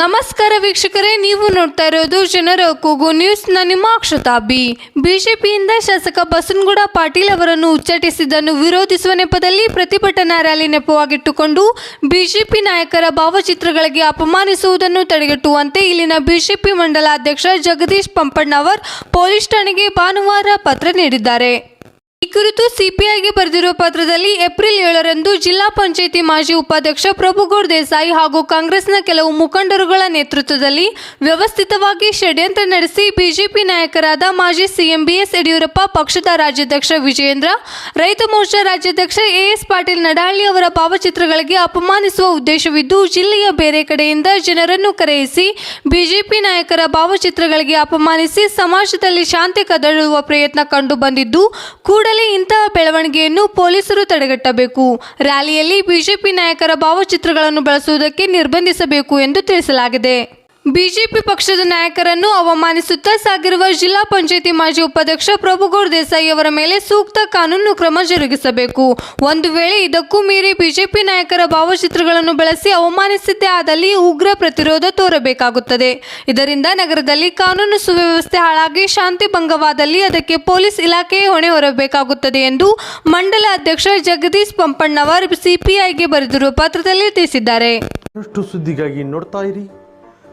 ನಮಸ್ಕಾರ ವೀಕ್ಷಕರೇ, ನೀವು ನೋಡ್ತಾ ಇರೋದು ಜನರ ಕೂಗು ನ್ಯೂಸ್ನ ನಿಮ್ಮ ಅಕ್ಷತಾ ಬಿ ಬಿಜೆಪಿಯಿಂದ ಶಾಸಕ ಬಸನಗೌಡ ಪಾಟೀಲ್ ಅವರನ್ನು ಉಚ್ಚಾಟಿಸಿದ್ದನ್ನು ವಿರೋಧಿಸುವ ನೆಪದಲ್ಲಿ ಪ್ರತಿಭಟನಾ ರ್ಯಾಲಿ ನೆಪವಾಗಿಟ್ಟುಕೊಂಡು ಬಿಜೆಪಿ ನಾಯಕರ ಭಾವಚಿತ್ರಗಳಿಗೆ ಅಪಮಾನಿಸುವುದನ್ನು ತಡೆಗಟ್ಟುವಂತೆ ಇಲ್ಲಿನ ಬಿಜೆಪಿ ಮಂಡಲಾಧ್ಯಕ್ಷ ಜಗದೀಶ್ ಪಂಪಣ್ಣವರ್ ಪೊಲೀಸ್ ಠಾಣೆಗೆ ಭಾನುವಾರ ಪತ್ರ ನೀಡಿದ್ದಾರೆ. ಈ ಕುರಿತು ಸಿಪಿಐಗೆ ಬರೆದಿರುವ ಪತ್ರದಲ್ಲಿ ಏಪ್ರಿಲ್ ಏಳರಂದು ಜಿಲ್ಲಾ ಪಂಚಾಯಿತಿ ಮಾಜಿ ಉಪಾಧ್ಯಕ್ಷ ಪ್ರಭುಗೌಡ ದೇಸಾಯಿ ಹಾಗೂ ಕಾಂಗ್ರೆಸ್ನ ಕೆಲವು ಮುಖಂಡರುಗಳ ನೇತೃತ್ವದಲ್ಲಿ ವ್ಯವಸ್ಥಿತವಾಗಿ ಷಡ್ಯಂತ್ರ ನಡೆಸಿ ಬಿಜೆಪಿ ನಾಯಕರಾದ ಮಾಜಿ ಸಿಎಂ ಬಿಎಸ್ ಯಡಿಯೂರಪ್ಪ, ಪಕ್ಷದ ರಾಜ್ಯಾಧ್ಯಕ್ಷ ವಿಜಯೇಂದ್ರ, ರೈತ ಮೋರ್ಚಾ ರಾಜ್ಯಾಧ್ಯಕ್ಷ ಎಎಸ್ ಪಾಟೀಲ್ ನಡಹಳ್ಳಿ ಅವರ ಭಾವಚಿತ್ರಗಳಿಗೆ ಅಪಮಾನಿಸುವ ಉದ್ದೇಶವಿದ್ದು, ಜಿಲ್ಲೆಯ ಬೇರೆ ಕಡೆಯಿಂದ ಜನರನ್ನು ಕರೆಯಿಸಿ ಬಿಜೆಪಿ ನಾಯಕರ ಭಾವಚಿತ್ರಗಳಿಗೆ ಅಪಮಾನಿಸಿ ಸಮಾಜದಲ್ಲಿ ಶಾಂತಿ ಕದಡುವ ಪ್ರಯತ್ನ ಕಂಡು ಬಂದಿದ್ದು ಕೂಡಲೇ ಇಂತಹ ಬೆಳವಣಿಗೆಯನ್ನು ಪೊಲೀಸರು ತಡೆಗಟ್ಟಬೇಕು. ರ್ಯಾಲಿಯಲ್ಲಿ ಬಿಜೆಪಿ ನಾಯಕರ ಭಾವಚಿತ್ರಗಳನ್ನು ಬಳಸುವುದಕ್ಕೆ ನಿರ್ಬಂಧಿಸಬೇಕು ಎಂದು ತಿಳಿಸಲಾಗಿದೆ. ಬಿಜೆಪಿ ಪಕ್ಷದ ನಾಯಕರನ್ನು ಅವಮಾನಿಸುತ್ತಾ ಸಾಗಿರುವ ಜಿಲ್ಲಾ ಪಂಚಾಯಿತಿ ಮಾಜಿ ಉಪಾಧ್ಯಕ್ಷ ಪ್ರಭುಗೌಡ ದೇಸಾಯಿ ಅವರ ಮೇಲೆ ಸೂಕ್ತ ಕಾನೂನು ಕ್ರಮ ಜರುಗಿಸಬೇಕು. ಒಂದು ವೇಳೆ ಇದಕ್ಕೂ ಮೀರಿ ಬಿಜೆಪಿ ನಾಯಕರ ಭಾವಚಿತ್ರಗಳನ್ನು ಬಳಸಿ ಅವಮಾನಿಸಿದ್ದೇ ಆದಲ್ಲಿ ಉಗ್ರ ಪ್ರತಿರೋಧ ತೋರಬೇಕಾಗುತ್ತದೆ. ಇದರಿಂದ ನಗರದಲ್ಲಿ ಕಾನೂನು ಸುವ್ಯವಸ್ಥೆ ಹಾಳಾಗಿ ಶಾಂತಿ ಭಂಗವಾದಲ್ಲಿ ಅದಕ್ಕೆ ಪೊಲೀಸ್ ಇಲಾಖೆಯೇ ಹೊಣೆ ಹೊರಬೇಕಾಗುತ್ತದೆ ಎಂದು ಮಂಡಲ ಅಧ್ಯಕ್ಷ ಜಗದೀಶ್ ಪಂಪಣ್ಣವರ್ ಸಿಪಿಐಗೆ ಬರೆದಿರುವ ಪತ್ರದಲ್ಲಿ ತಿಳಿಸಿದ್ದಾರೆ. ನೋಡ್ತಾ ಇರಿ.